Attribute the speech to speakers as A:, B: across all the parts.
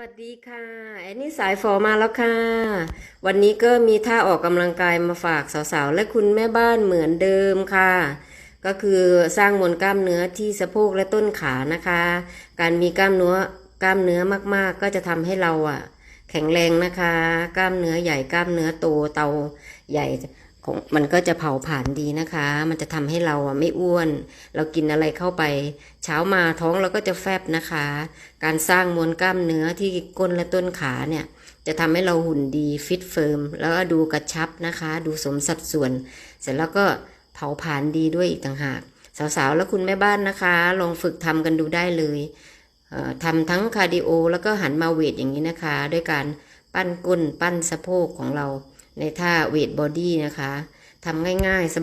A: วัสดีค่ะ แอนนี่สายฝอมาแล้วค่ะ วันนี้ก็มีท่าออกกำลังกายมาฝากสาวๆ และคุณแม่บ้านเหมือนเดิมค่ะ ก็คือสร้างมวลกล้ามเนื้อที่สะโพกและต้นขานะคะ การมีกล้ามเนื้อกล้ามเนื้อมากๆ ก็จะทำให้เราอะ แข็งแรงนะคะ กล้ามเนื้อใหญ่กล้ามเนื้อโตเตาใหญ่ มันก็จะเผาผลาญดีนะคะ มันจะทำให้เราไม่อ้วน เรากินอะไรเข้าไป เช้ามาท้องเราก็จะแฟบนะคะ การสร้างมวลกล้ามเนื้อที่ก้นและต้นขาเนี่ย จะทำให้เราหุ่นดีฟิตเฟิร์ม แล้วก็ดูกระชับนะคะ ดูสมสัดส่วน เสร็จแล้วก็เผาผลาญดีด้วยอีกต่างหาก สาวๆ และคุณแม่บ้านนะคะ ลองฝึกทำกันดูได้เลยเอ่อทำทั้งคาร์ดิโอ แล้วก็หันมาเวทอย่างนี้นะคะ ด้วยการปั้นก้นปั้นสะโพกของเรา ในท่าเวทบอดี้นะคะทำง่ายๆ ส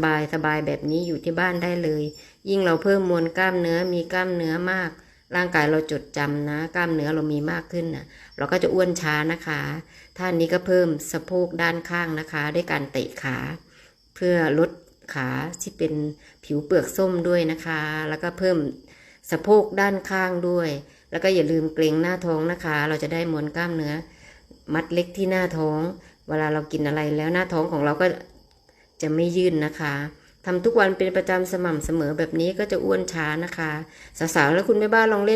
A: บายๆ แบบนี้อยู่ที่บ้านได้เลย ยิ่งเราเพิ่มมวลกล้ามเนื้อมีกล้ามเนื้อมาก ร่างกายเราจดจำนะ กล้ามเนื้อเรามีมากขึ้นนะเราก็จะอ้วนช้านะคะ ท่านี้ก็เพิ่มสะโพกด้านข้างนะคะ ด้วยการเตะขา เพื่อลดขาที่เป็นผิวเปลือกส้มด้วยนะคะ แล้วก็เพิ่มสะโพกด้านข้างด้วย แล้วก็อย่าลืมเกรงหน้าท้องนะคะ เราจะได้มวลกล้ามเนื้อ มัดเล็กที่หน้าท้อง เวลาเรากินอะไรแล้วหน้าท้องของเราก็จะไม่ยื่นนะคะทำทุกวันเป็นประจำสม่ำเสมอแบบนี้ก็จะอ้วนช้านะคะ สาวๆ แล้วคุณแม่บ้านลองเล่น